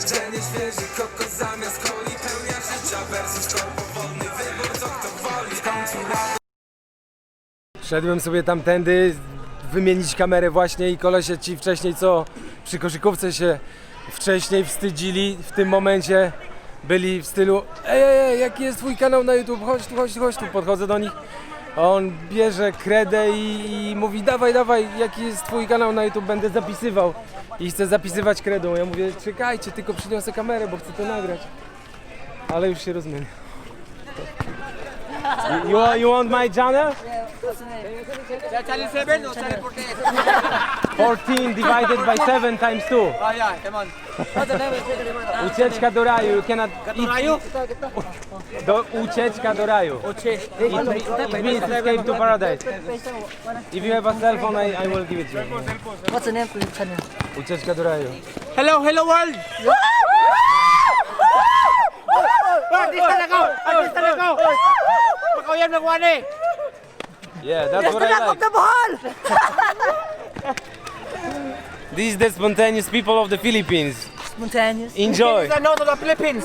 Jedzenie świeży kokos zamiast coli Pełnia życia versus korpowolny wybór co kto woli. Szedłem sobie tamtędy wymienić kamerę właśnie i kolesie ci wcześniej co przy koszykówce się wcześniej wstydzili, w tym momencie. Byli w stylu ej, ej, ej, jaki jest twój kanał na YouTube, chodź tu, chodź tu, chodź tu, podchodzę do nich on bierze kredę i, i mówi dawaj, dawaj, jaki jest twój kanał na YouTube, będę zapisywał. I chcę zapisywać kredą, ja mówię czekajcie, tylko przyniosę kamerę, bo chcę to nagrać. Ale już się You, you, you want my channel? Channel 7 or channel 14? 14 divided by 7 times 2. Oh yeah, come on. Ucieczka do raju. You cannot Raju? do, ucieczka do raju. It, it means escape to paradise. If you have a cell phone, I, I will give it to you. What's the name for your channel? Ucieczka do raju. Hello, hello world! Artista na ko! Artista na ko! Pakawiyan na kuwan eh! Yeah, that's what I like. the ball! These the spontaneous people of the Philippines. Spontaneous. Enjoy. Sa no to the Philippines!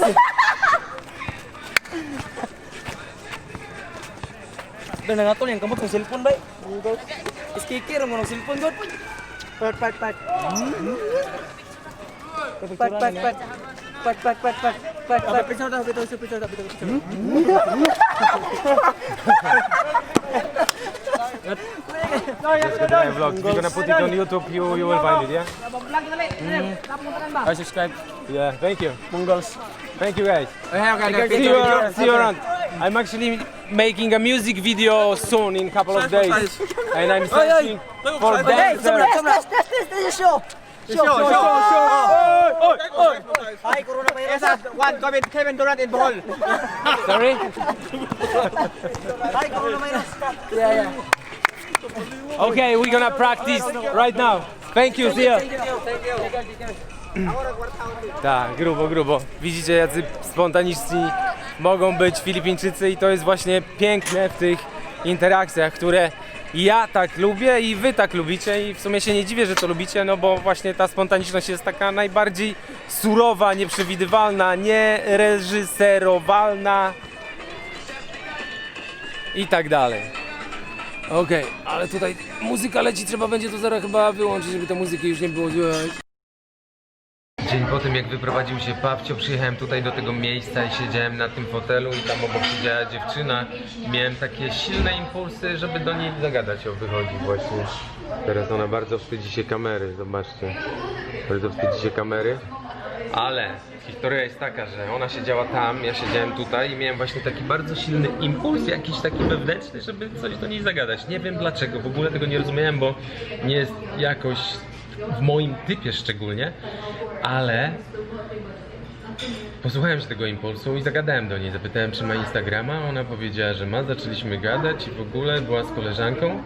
Doon na nga to, yung kamot ng cellphone ba? Iskikir mo ng cellphone doon. Hmm? Pat, pat, pat. Pat, pat, pat. Pat, pat, pat, pat. Pat, pat. Picture daw, picture, picture, picture, picture. Ucieczka do raju vlog. If you're gonna put it on YouTube, you, you will find it, yeah? Mm-hmm. I subscribe. Yeah, thank you. Mongols. Thank you guys. Okay, okay, See you, around, see you around. I'm actually making a music video soon in a couple of days. And I'm searching for Hey, dancers. test, test, test, test, this is show. Show, show, show! Hi, coronavirus. One, Kevin, Kevin Durant in Bohol. Sorry? Hi, coronavirus. Yeah, yeah. Okay, we're gonna practice right now. Thank you, see ya. Tak, grubo, grubo. Widzicie, jacy spontaniczni mogą być Filipińczycy i to jest właśnie piękne w tych interakcjach, które ja tak lubię i wy tak lubicie i w sumie się nie dziwię, że to lubicie, no bo właśnie ta spontaniczność jest taka najbardziej surowa, nieprzewidywalna, niereżyserowalna i tak dalej. Okej, ale tutaj muzyka leci, trzeba będzie to zaraz chyba wyłączyć, żeby tej muzyki już nie było. Dzień po tym jak wyprowadził się Pawcio, przyjechałem tutaj do tego miejsca i siedziałem na tym fotelu i tam obok siedziała dziewczyna. Miałem takie silne impulsy, żeby do niej zagadać o wychodzi właśnie. Teraz ona bardzo wstydzi się kamery, zobaczcie. Bardzo wstydzi się kamery. Ale historia jest taka, że ona siedziała tam, ja siedziałem tutaj i miałem właśnie taki bardzo silny impuls, jakiś taki wewnętrzny, żeby coś do niej zagadać. Nie wiem dlaczego, w ogóle tego nie rozumiałem, bo nie jest jakoś w moim typie szczególnie, ale posłuchałem się tego impulsu i zagadałem do niej. Zapytałem, czy ma Instagrama, ona powiedziała, że ma, zaczęliśmy gadać i w ogóle była z koleżanką.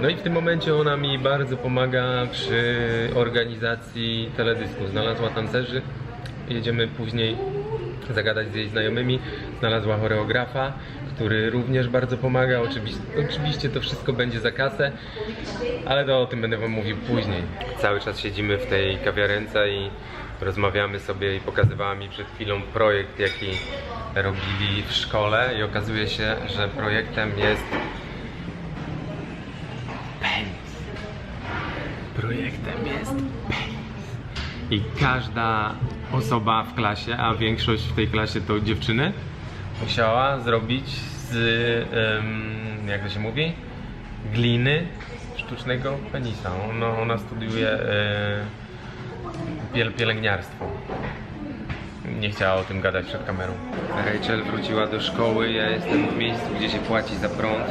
No i w tym momencie ona mi bardzo pomaga przy organizacji teledysku. Znalazła tancerzy, jedziemy później zagadać z jej znajomymi. Znalazła choreografa, który również bardzo pomaga. Oczywiście, oczywiście to wszystko będzie za kasę, ale to o tym będę wam mówił później. Cały czas siedzimy w tej kawiarence i rozmawiamy sobie i pokazywała mi przed chwilą projekt, jaki robili w szkole i okazuje się, że projektem jest. Projektem jest penis. I każda osoba w klasie, a większość w tej klasie to dziewczyny, musiała zrobić z, jak to się mówi, gliny sztucznego penisa. Ona, ona studiuje e, piel, pielęgniarstwo. Nie chciała o tym gadać przed kamerą. Rachel wróciła do szkoły, ja jestem w miejscu, gdzie się płaci za prąd.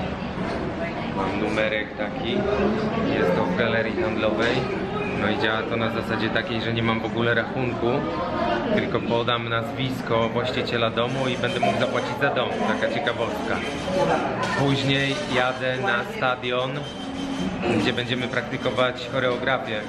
Mam numerek taki, jest to w galerii handlowej. No i działa to na zasadzie takiej, że nie mam w ogóle rachunku, tylko podam nazwisko właściciela domu i będę mógł zapłacić za dom. Taka ciekawostka. Później jadę na stadion, gdzie będziemy praktykować choreografię.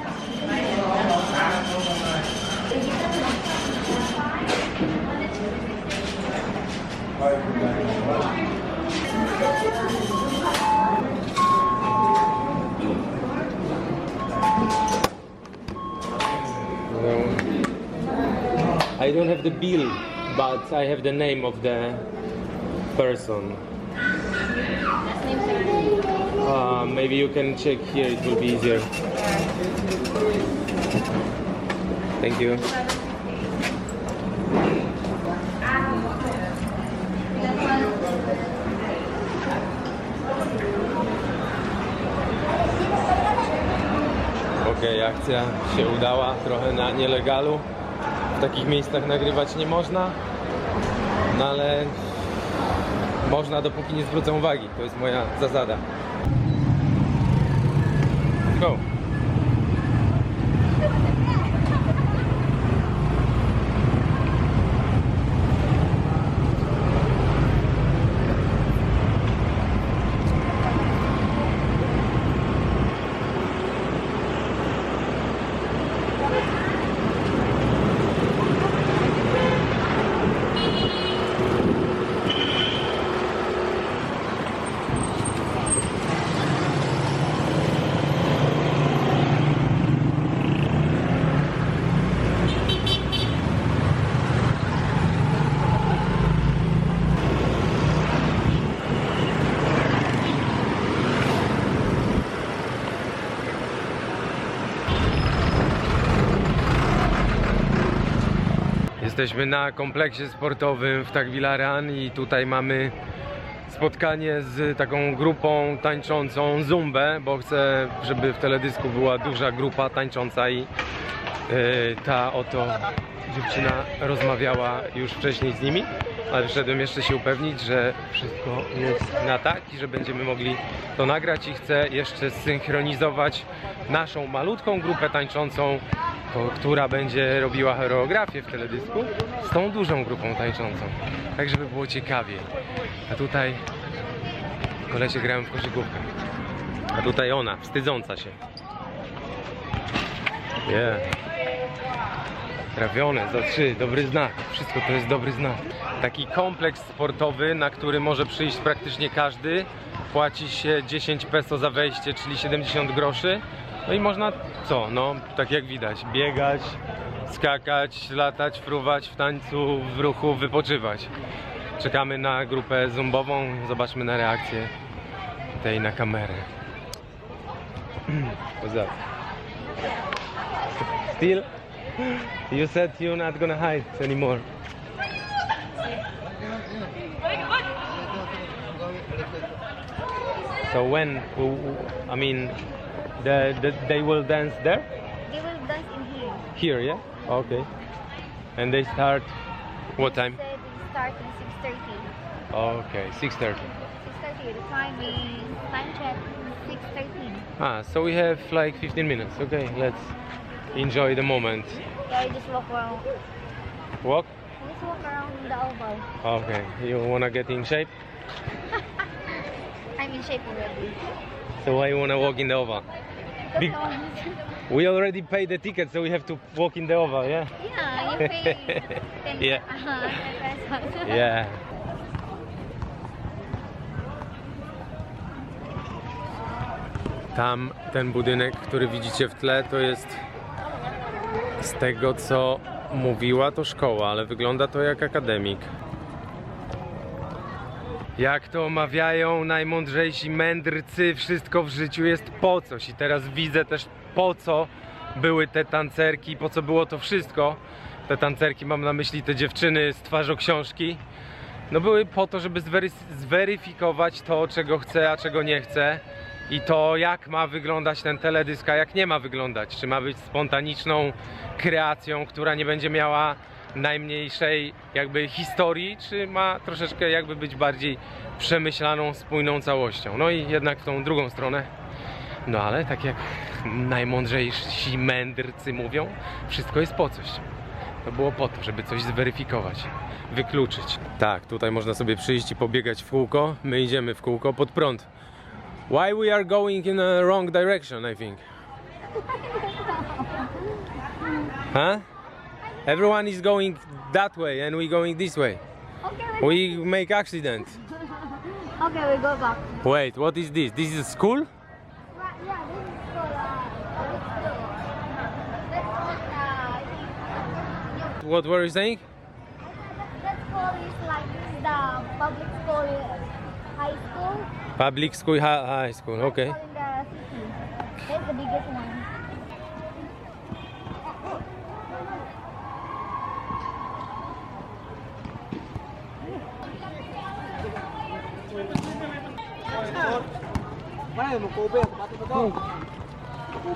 I don't have the bill, but I have the name of the person. Uh, maybe you can check here, it will be easier. Thank you. Okej, akcja się udała, trochę na nielegalu. W takich miejscach nagrywać nie można, no ale można dopóki nie zwrócą uwagi. To jest moja zasada. Go. Jesteśmy na kompleksie sportowym w Tagbilaran i tutaj mamy spotkanie z taką grupą tańczącą Zumbę, bo chcę, żeby w teledysku była duża grupa tańcząca i yy, ta oto dziewczyna rozmawiała już wcześniej z nimi, ale wszedłem jeszcze się upewnić, że wszystko jest na tak i że będziemy mogli to nagrać i chcę jeszcze zsynchronizować naszą malutką grupę tańczącą która będzie robiła choreografię w teledysku z tą dużą grupą tańczącą. Tak, żeby było ciekawiej. A tutaj kolesie grają w koszykówkę. A tutaj ona, wstydząca się. Yeah. Trafione za trzy, dobry znak. Wszystko to jest dobry znak. Taki kompleks sportowy, na który może przyjść praktycznie każdy. Płaci się 10 peso za wejście, czyli 70 groszy. No i można co? No, tak jak widać, biegać, skakać, latać, fruwać w tańcu, w ruchu, wypoczywać. Czekamy na grupę zumbową, zobaczmy na reakcję tej na kamerę. Up? Still? You said you're not gonna hide anymore. So when, I mean, the, the, they will dance there? They will dance in here. Here, yeah? Okay. And they start what time? They start in 6.30. Okay, 6.30. 6.30, the time is, time check, 6.13. Ah, so we have like 15 minutes. Okay, let's enjoy the moment. Yeah, you just walk around, Walk? you just walk around the oval. Okay, you wanna get in shape? I'm in shape already. So why you wanna walk in the oval? Be- we already paid the ticket, so we have to walk in the oval, yeah? yeah, you pay 10 Yeah. uh, 10 pesos. Yeah. Tam ten budynek, który widzicie w tle, to jest z tego co mówiła to szkoła, ale wygląda to jak akademik. Jak to omawiają najmądrzejsi mędrcy, wszystko w życiu jest po coś. I teraz widzę też po co były te tancerki, po co było to wszystko. Te tancerki mam na myśli te dziewczyny z twarzą książki. No były po to, żeby zwery- zweryfikować to, czego chce, a czego nie chce. I to, jak ma wyglądać ten teledysk, a jak nie ma wyglądać. Czy ma być spontaniczną kreacją, która nie będzie miała najmniejszej jakby historii, czy ma troszeczkę jakby być bardziej przemyślaną, spójną całością. No i jednak w tą drugą stronę. No ale tak jak najmądrzejsi mędrcy mówią, wszystko jest po coś. To było po to, żeby coś zweryfikować, wykluczyć. Tak, tutaj można sobie przyjść i pobiegać w kółko. My idziemy w kółko pod prąd. Why we are going in a wrong direction, I think. Huh? Everyone is going that way and we going this way. Okay, We make accident. okay, we go back. Wait, what is this? This is school? Right, yeah, this is for, uh, let's go. Let's go, uh, what were you saying? That school is like the public school high school. Public school, hi- high school. Okay. All in the city. That's the biggest one.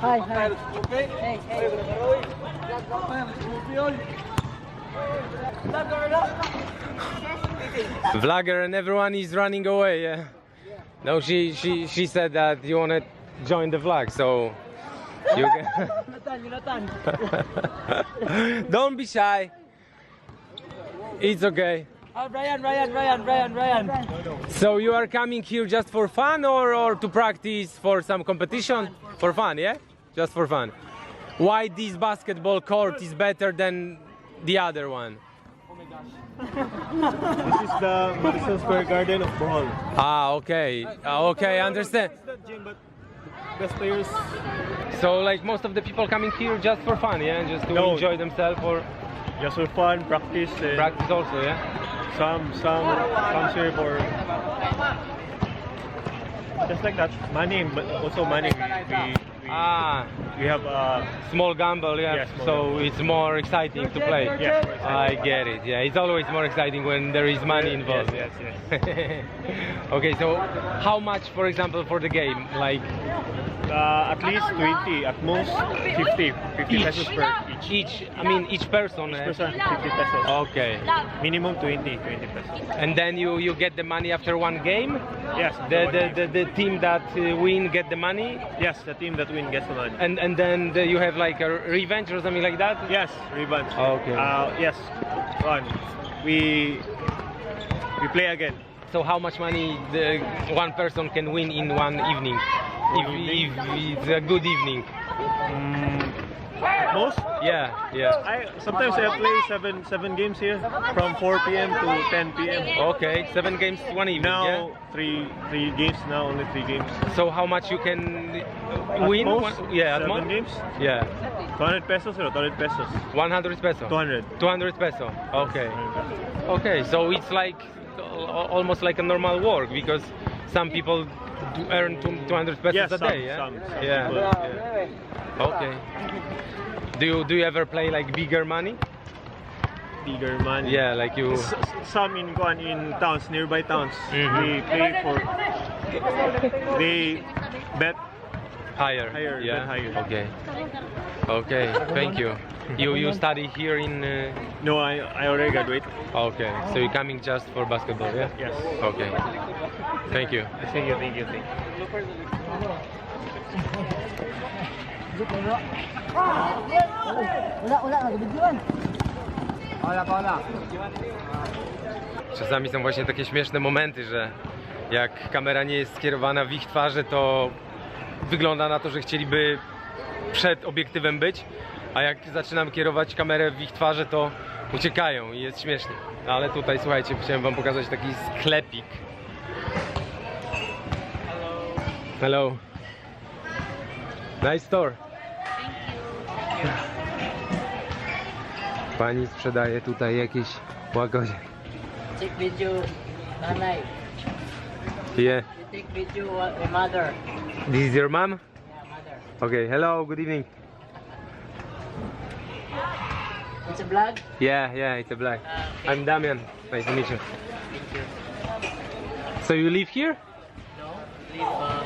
Hi, hi. Okay. Hey, hey. Vlogger and everyone is running away. Yeah. No, she she she said that you wanna join the vlog, so you can. Don't be shy. It's okay. Ah, Brian, Brian, Brian, Brian, Brian. So you are coming here just for fun or, or to practice for some competition? For fun, yeah? Just for fun. Why this basketball court is better than the other one? Oh my gosh. this is the Madison Square Garden of Bohol. Ah, okay. Ah, okay, I understand. It's not gym, but best players. So like most of the people coming here just for fun, yeah? Just to No. enjoy themselves or Just for fun, practice. And practice also, yeah? Some some comes here for just like that. Money, but also money. We, we, Ah, we have uh, small gamble, yeah. Yeah, small so gamble. it's more exciting to play. Yes, I get it. Yeah, it's always more exciting when there is money involved. Yes, yes, yes. okay, so how much, for example, for the game? Like Uh, at least 20, at most 50, 50 each, pesos per each. each. I mean, each person. Each eh? person 50 pesos. Okay, Minimum 20, 20 pesos. and then you you get the money after one game. Yes. The one the, the, the team that uh, win get the money, yes, the team that win the and and then the, you have like a revenge or something like that. Yes, revanche. Okay. Uh, yes, one. We we play again. So how much money the one person can win in one evening? If, if it's a good evening. Most Yeah, yeah. I sometimes I play seven seven games here from 4 p.m. to 10 p.m. Okay, seven games one evening. Now yeah? three three games now only three games. So how much you can win? most, One- yeah, seven games. Yeah, 200 pesos or 200 pesos. 100 peso. 200. 200 peso. Okay. Okay, so it's like almost like a normal work because some people do earn 200 pesos Yes, a some, day. Yeah. some, some yeah. yeah. Okay. Do you do you ever play like bigger money? Bigger money. Yeah, like you. S- some in one in towns, nearby towns. Mhm. They play for. They bet. Higher. Higher, Yeah. higher. Okay. Okay. Thank you. You you study here in. Uh, No, I I already graduate. okay. So you're coming just for basketball, yeah? Yes. Okay. Thank you. Thank you, thank you, thank you. Czasami są właśnie takie śmieszne momenty, że jak kamera nie jest skierowana w ich twarze, to wygląda na to, że chcieliby przed obiektywem być, a jak zaczynam kierować kamerę w ich twarze, to uciekają i jest śmiesznie. Ale tutaj, słuchajcie, chciałem wam pokazać taki sklepik. Hello. Nice store. Pani sprzedaje tutaj jakieś łagodzie. Take video, nanay. Yeah. You take video mother. This is your mom? Okay, hello, good evening. It's a vlog? Yeah, yeah, it's a black. Uh, okay. I'm Damian. Nice to meet you. Thank you. So you live here? No, leave uh,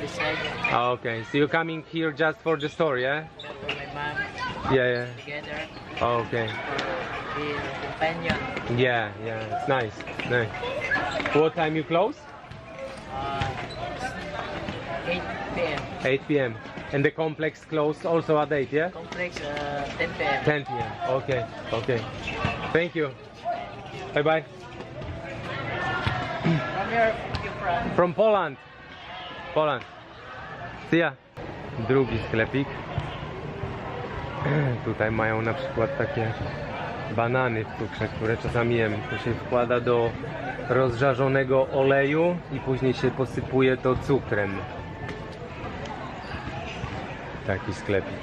beside Oh, okay. So you're coming here just for the store, yeah? for my mom Yeah, yeah. together Oh, okay. for the companion. Yeah, yeah. It's nice. Nice. What time you close? Uh, 8 p.m. 8 p.m. And the complex closed also at 8, yeah? Complex uh, 10 p.m. 10 p.m. Okay, okay. Thank you. Bye bye. From your, you from? From Poland. Poland. See ya. Drugi sklepik. Tutaj mają na przykład takie banany w cukrze, które czasami jem. To się wkłada do rozżarzonego oleju i później się posypuje to cukrem. taki sklepik.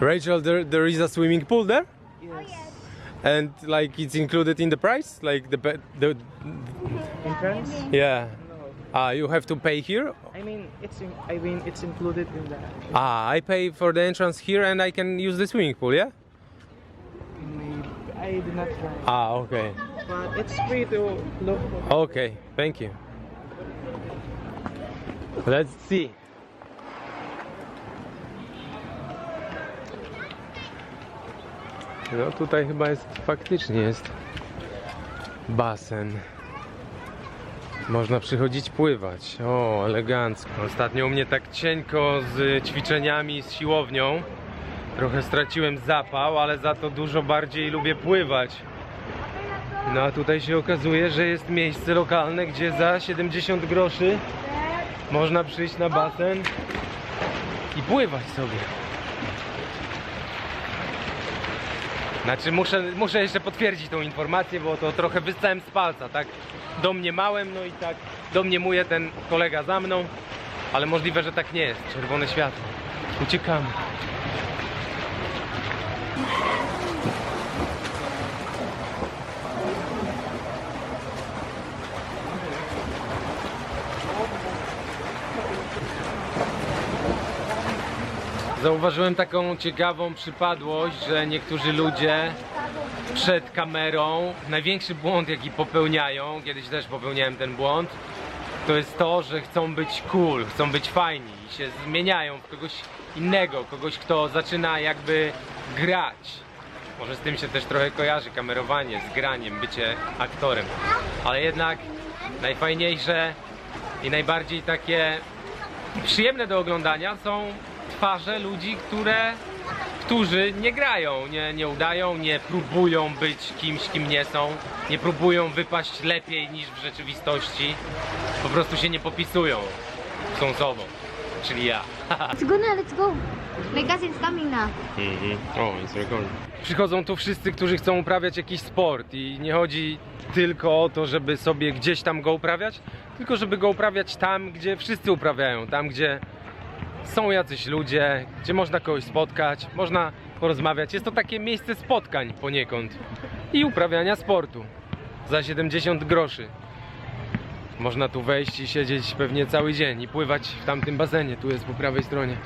Rachel, there, there is a swimming pool there? Yes. Oh, yes. And like it's included in the price? Like the... the, mm-hmm. entrance? Yeah. Uh, you have to pay here? I mean, it's in, I mean, it's included in the. Ah, I pay for the entrance here, and I can use the swimming pool, yeah. I did not try, Ah, okay. but it's free to look. For. Okay, thank you. Let's see. No tutaj chyba jest, faktycznie jest basen. Można przychodzić pływać. O, elegancko. Ostatnio u mnie tak cienko z ćwiczeniami, z siłownią. Trochę straciłem zapał, ale za to dużo bardziej lubię pływać. No a tutaj się okazuje, że jest miejsce lokalne, gdzie za 70 groszy można przyjść na basen i pływać sobie. Znaczy muszę, muszę jeszcze potwierdzić tą informację, bo to trochę wystałem z palca, tak? Domniemałem, no i tak domniemuje ten kolega za mną, ale możliwe, że tak nie jest. Czerwone światło. Uciekamy. Zauważyłem taką ciekawą przypadłość, że niektórzy ludzie przed kamerą, największy błąd jaki popełniają, kiedyś też popełniałem ten błąd, to jest to, że chcą być cool, chcą być fajni i się zmieniają w kogoś innego, kogoś kto zaczyna jakby grać. Może z tym się też trochę kojarzy kamerowanie, z graniem, bycie aktorem. Ale jednak najfajniejsze i najbardziej takie przyjemne do oglądania są twarze ludzi, które, którzy nie grają, nie, nie udają, nie próbują być kimś, kim nie są, nie próbują wypaść lepiej niż w rzeczywistości, po prostu się nie popisują, są sobą, czyli ja. Let's go now, let's go. My cousin's coming now. O, jest rekord. Przychodzą tu wszyscy, którzy chcą uprawiać jakiś sport i nie chodzi tylko o to, żeby sobie gdzieś tam go uprawiać, tylko żeby go uprawiać tam, gdzie wszyscy uprawiają, tam gdzie są jacyś ludzie, gdzie można kogoś spotkać, można porozmawiać. Jest to takie miejsce spotkań poniekąd i uprawiania sportu za 70 groszy. Można tu wejść i siedzieć pewnie cały dzień i pływać w tamtym basenie, tu jest po prawej stronie.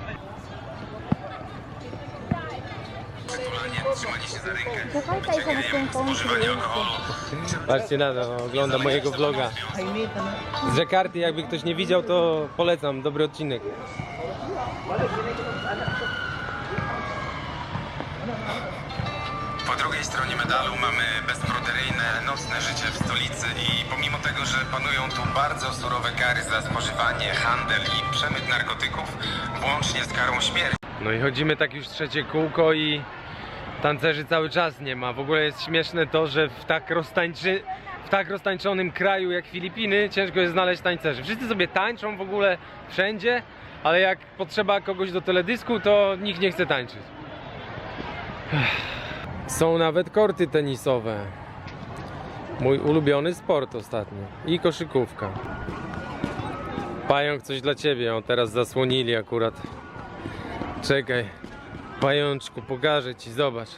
Patrzcie na to, ogląda mojego vloga. Z Jakarty, jakby ktoś nie widział, to polecam, dobry odcinek. Po drugiej stronie medalu mamy bezproteryjne, nocne życie w stolicy i pomimo tego, że panują tu bardzo surowe kary za spożywanie, handel i przemyt narkotyków, włącznie z karą śmierci. No i chodzimy tak już trzecie kółko i tancerzy cały czas nie ma. W ogóle jest śmieszne to, że w tak, roztańczy, w tak roztańczonym kraju jak Filipiny ciężko jest znaleźć tańcerzy. Wszyscy sobie tańczą w ogóle wszędzie, ale jak potrzeba kogoś do teledysku, to nikt nie chce tańczyć. Są nawet korty tenisowe. Mój ulubiony sport ostatnio. I koszykówka. Pająk, coś dla ciebie. O, teraz zasłonili akurat. Czekaj. Pajączku, pokażę ci, zobacz.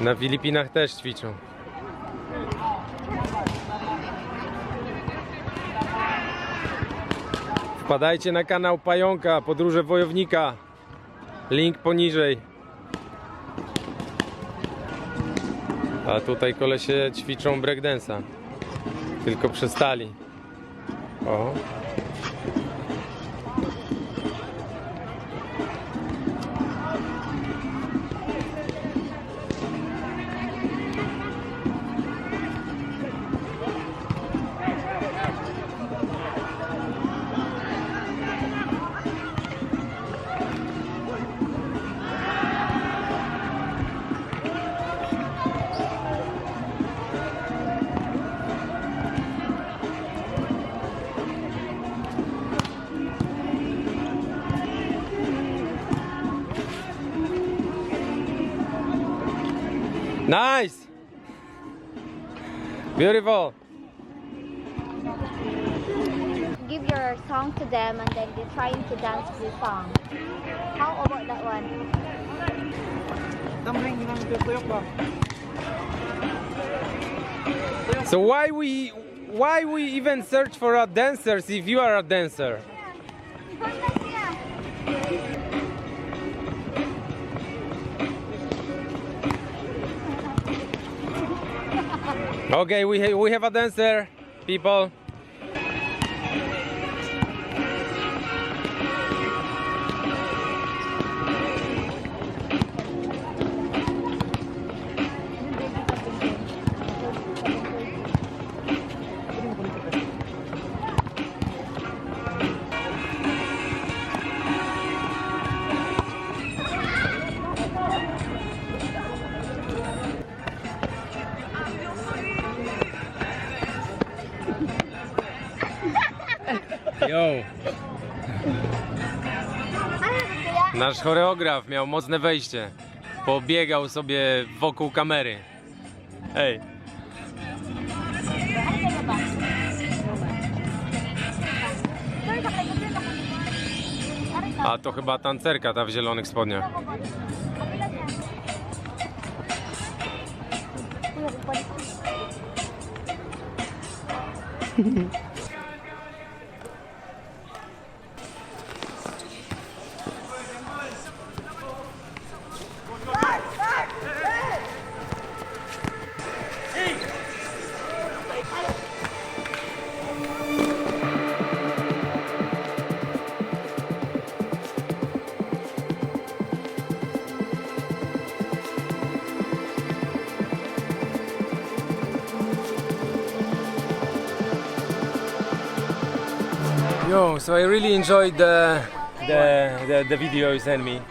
Na Filipinach też ćwiczą. Wpadajcie na kanał Pająka, Podróże Wojownika. Link poniżej. A tutaj kolesie ćwiczą breakdance'a. Tylko przestali. O. Nice! Beautiful! Give your song to them and then they're trying to dance to the song. How about that one? Tamring, hindi namin tuyok ba? So why we why we even search for a dancers if you are a dancer? Okay, we ha- we have a dancer, people. Nasz choreograf miał mocne wejście. Pobiegał sobie wokół kamery. Ej. A to chyba tancerka ta w zielonych spodniach. Yo, so I really enjoyed the the, the, the video you sent me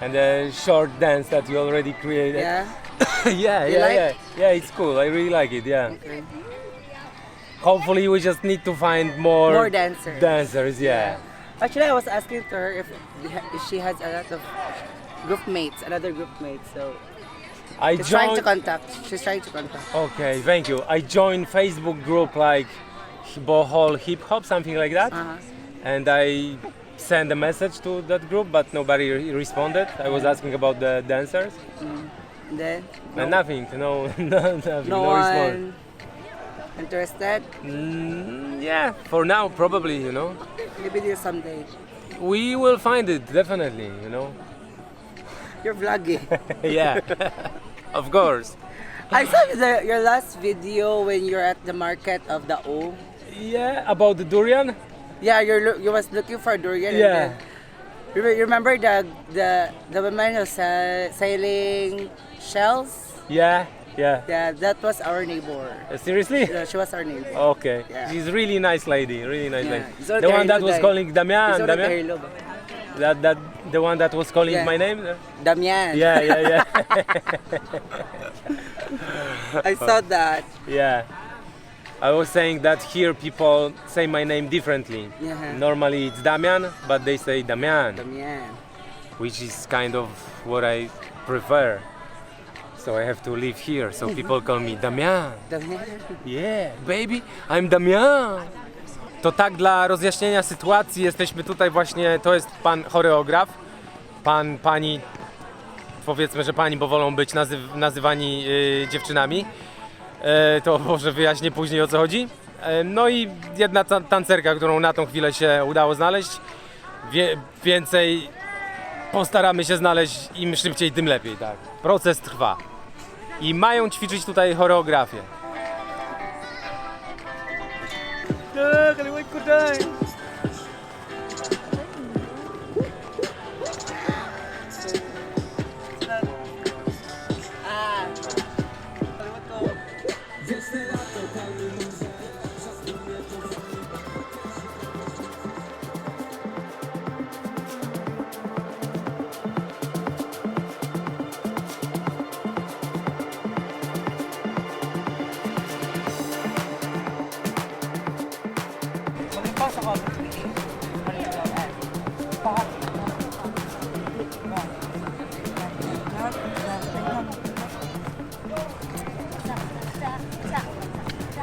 and the short dance that you already created. Yeah. yeah, You yeah, like? yeah. Yeah, it's cool. I really like it. Yeah. Okay. Hopefully, we just need to find more More dancers. dancers. Yeah. Actually, I was asking to her if, if she has a lot of group mates, another group mates. So I she's trying to joined. contact. She's trying to contact. Okay, thank you. I joined Facebook group like Bohol Hip Hop, something like that, Uh-huh. And I sent a message to that group, but nobody re- responded. I was asking about the dancers, And then and nothing. No, no, nothing. no, no response. one interested. Mm, yeah, for now, probably. You know, Maybe there's someday. we will find it definitely. You know. You're vlogging. yeah, of course. I saw the, your last video when you're at the market of the O. Yeah, about the durian. Yeah, you're loo- you was looking for durian. and Yeah. then- You re- you remember the the the woman who sa- selling shells? Yeah, yeah. Yeah, that was our neighbor. Uh, seriously? Yeah, she was our neighbor. Okay. Yeah. She's really nice lady. Really nice Yeah. lady. It's all The one that was calling Damian. It's already Damian. Dahilo? That that the one that was calling Yeah. my name. Damian. Yeah, yeah, yeah. I saw that. yeah. I was saying that here people say my name differently. Yeah. Normally it's Damian, but they say Damian, Damian. which is kind of what I prefer. So I have to live here, so people call me Damian. Damian. Yeah, baby, I'm Damian. To tak dla rozjaśnienia sytuacji jesteśmy tutaj właśnie, to jest pan choreograf, pan, pani, powiedzmy, że pani, bo wolą być nazyw, nazywani y, dziewczynami. E, to może wyjaśnię później o co chodzi. E, no i jedna ta- tancerka, którą na tą chwilę się udało znaleźć. Wie, więcej postaramy się znaleźć, im szybciej, tym lepiej, tak. Proces trwa. I mają ćwiczyć tutaj choreografię. Dah, kaliwat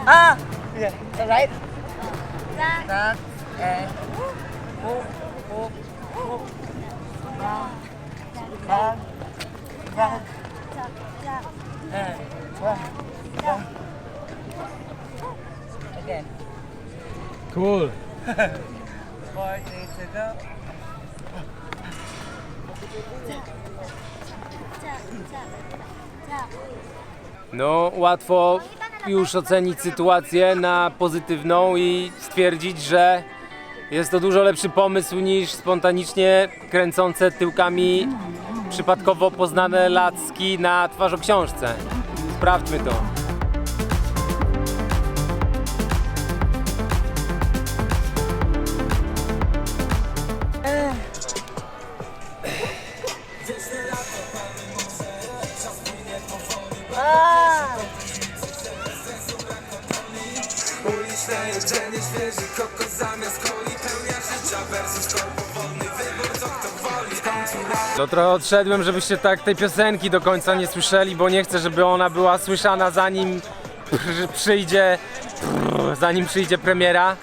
Ah! Yeah. Is that right? That and oh, oh, oh. That. Tag. Uh, Again. Cool. Four, three, two, go. No, łatwo już ocenić sytuację na pozytywną i stwierdzić, że jest to dużo lepszy pomysł niż spontanicznie kręcące tyłkami przypadkowo poznane lacki na twarzoksiążce. Sprawdźmy to. No trochę odszedłem, żebyście tak tej piosenki do końca nie słyszeli, bo nie chcę, żeby ona była słyszana zanim pr- przyjdzie, zanim przyjdzie premiera.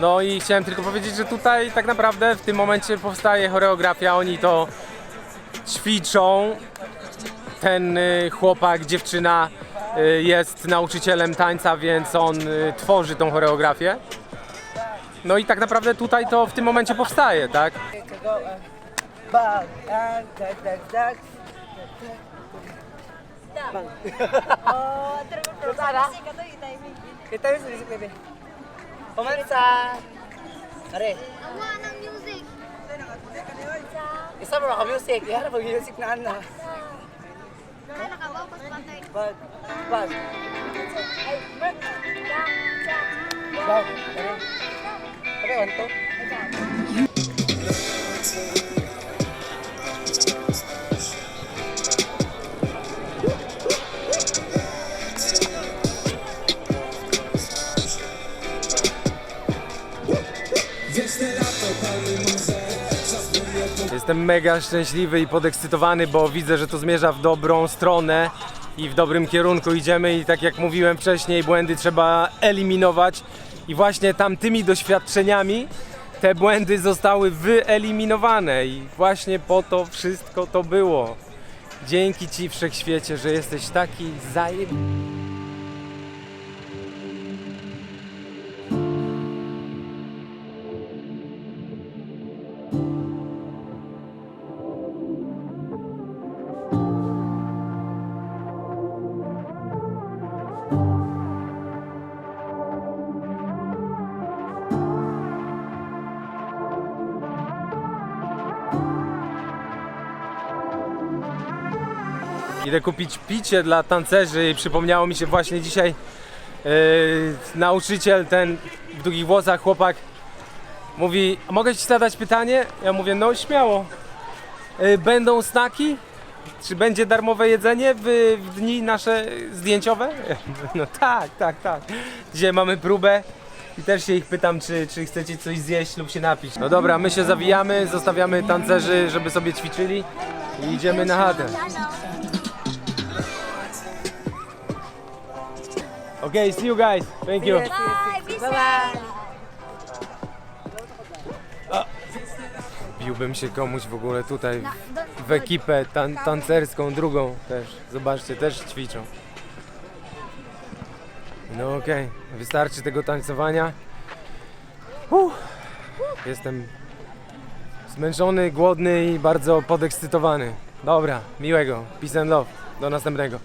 No i chciałem tylko powiedzieć, że tutaj tak naprawdę w tym momencie powstaje choreografia, oni to ćwiczą. Ten y, chłopak, dziewczyna jest nauczycielem tańca, więc on y, tworzy tą choreografię. No i tak naprawdę tutaj to w tym momencie powstaje, tak? Bang. Bang. Kita baby. Are, Awa ng music. isa mo ka music. Music na ana. Jestem mega szczęśliwy i podekscytowany, bo widzę, że to zmierza w dobrą stronę i w dobrym kierunku idziemy i tak jak mówiłem wcześniej, błędy trzeba eliminować i właśnie tamtymi doświadczeniami te błędy zostały wyeliminowane i właśnie po to wszystko to było. Dzięki Ci Wszechświecie, że jesteś taki zajebisty. Idę kupić picie dla tancerzy i przypomniało mi się właśnie dzisiaj yy, nauczyciel, ten w długich włosach chłopak mówi, a mogę ci zadać pytanie? Ja mówię, no śmiało. Yy, będą snaki? Czy będzie darmowe jedzenie w, w dni nasze zdjęciowe? No tak, tak, tak. Dzisiaj mamy próbę i też się ich pytam, czy, czy chcecie coś zjeść lub się napić. No dobra, my się zawijamy, zostawiamy tancerzy, żeby sobie ćwiczyli i idziemy na chatę. Okay, see you guys. Thank you. Bye, Bye bye. Biłbym się komuś w ogóle tutaj No, w ekipę tan tancerską, drugą też. Zobaczcie, też ćwiczą. No okej, wystarczy tego tańcowania. Uff. Jestem zmęczony, głodny i bardzo podekscytowany. Dobra, miłego. Peace and love. Do następnego.